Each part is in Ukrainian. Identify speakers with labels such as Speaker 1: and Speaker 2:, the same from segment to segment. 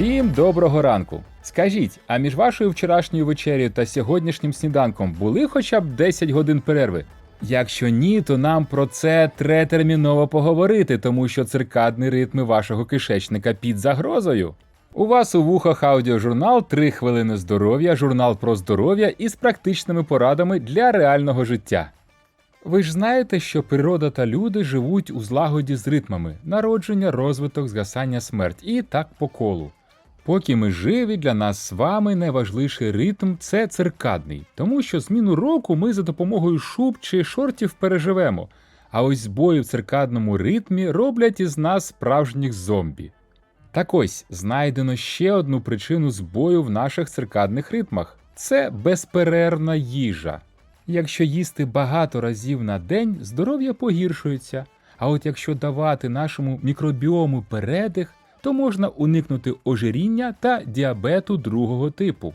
Speaker 1: Всім доброго ранку. Скажіть, а між вашою вчорашньою вечерею та сьогоднішнім сніданком були хоча б 10 годин перерви? Якщо ні, то нам про це треба терміново поговорити, тому що циркадні ритми вашого кишечника під загрозою. У вас у вухах аудіожурнал «3 хвилини здоров'я, журнал про здоров'я із практичними порадами для реального життя. Ви ж знаєте, що природа та люди живуть у злагоді з ритмами народження, розвиток, згасання, смерть і так по колу. Поки ми живі, для нас з вами найважливіший ритм це циркадний, тому що зміну року ми за допомогою шуб чи шортів переживемо. А ось збої в циркадному ритмі роблять із нас справжніх зомбі. Так ось знайдено ще одну причину збою в наших циркадних ритмах це безперервна їжа. Якщо їсти багато разів на день, здоров'я погіршується. А от якщо давати нашому мікробіому передих, то можна уникнути ожиріння та діабету другого типу.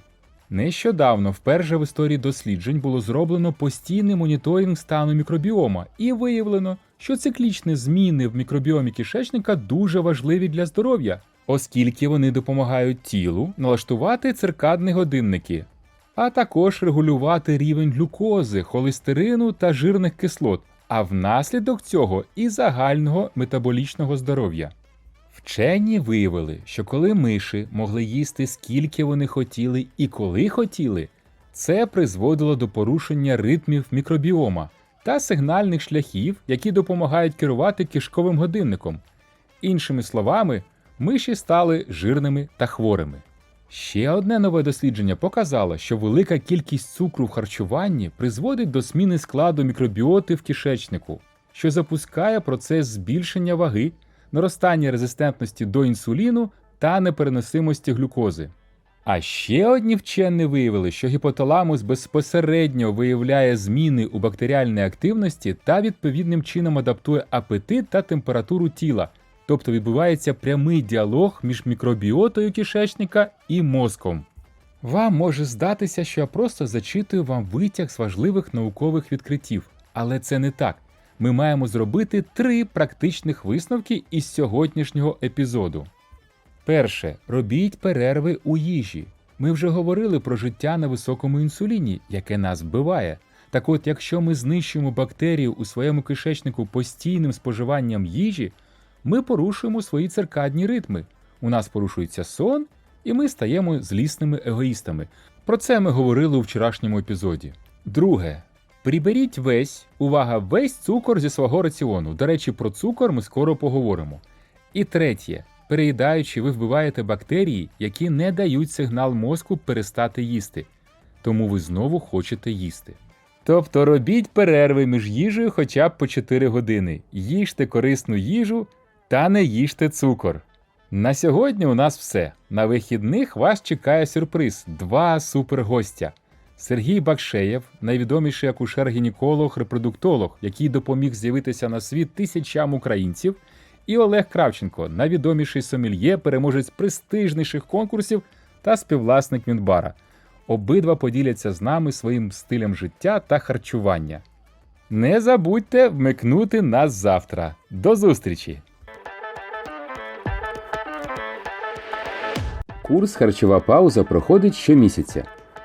Speaker 1: Нещодавно вперше в історії досліджень було зроблено постійний моніторинг стану мікробіома, і виявлено, що циклічні зміни в мікробіомі кишечника дуже важливі для здоров'я, оскільки вони допомагають тілу налаштувати циркадні годинники, а також регулювати рівень глюкози, холестерину та жирних кислот, а внаслідок цього і загального метаболічного здоров'я. Вчені виявили, що коли миші могли їсти скільки вони хотіли і коли хотіли, це призводило до порушення ритмів мікробіома та сигнальних шляхів, які допомагають керувати кишковим годинником. Іншими словами, миші стали жирними та хворими. Ще одне нове дослідження показало, що велика кількість цукру в харчуванні призводить до зміни складу мікробіоти в кишечнику, що запускає процес збільшення ваги, наростання резистентності до інсуліну та непереносимості глюкози. А ще одні вчені виявили, що гіпоталамус безпосередньо виявляє зміни у бактеріальній активності та відповідним чином адаптує апетит та температуру тіла, тобто відбувається прямий діалог між мікробіотою кишечника і мозком. Вам може здатися, що я просто зачитую вам витяг з важливих наукових відкриттів, але це не так. Ми маємо зробити три практичних висновки із сьогоднішнього епізоду. Перше, робіть перерви у їжі. Ми вже говорили про життя на високому інсуліні, яке нас вбиває. Так от, якщо ми знищуємо бактерію у своєму кишечнику постійним споживанням їжі, ми порушуємо свої циркадні ритми. У нас порушується сон, і ми стаємо злісними егоїстами. Про це ми говорили у вчорашньому епізоді. Друге. Приберіть весь, увага, весь цукор зі свого раціону. До речі, про цукор ми скоро поговоримо. І третє. Переїдаючи, ви вбиваєте бактерії, які не дають сигнал мозку перестати їсти. Тому ви знову хочете їсти. Тобто робіть перерви між їжею хоча б по 4 години, їжте корисну їжу та не їжте цукор. На сьогодні у нас все. На вихідних вас чекає сюрприз: два супергостя. Сергій Бакшеєв, найвідоміший акушер-гінеколог, репродуктолог, який допоміг з'явитися на світ тисячам українців, і Олег Кравченко, найвідоміший сомельє, переможець престижніших конкурсів та співвласник Мінбара. Обидва поділяться з нами своїм стилем життя та харчування. Не забудьте вмикнути нас завтра. До зустрічі!
Speaker 2: Курс Харчова пауза проходить щомісяця.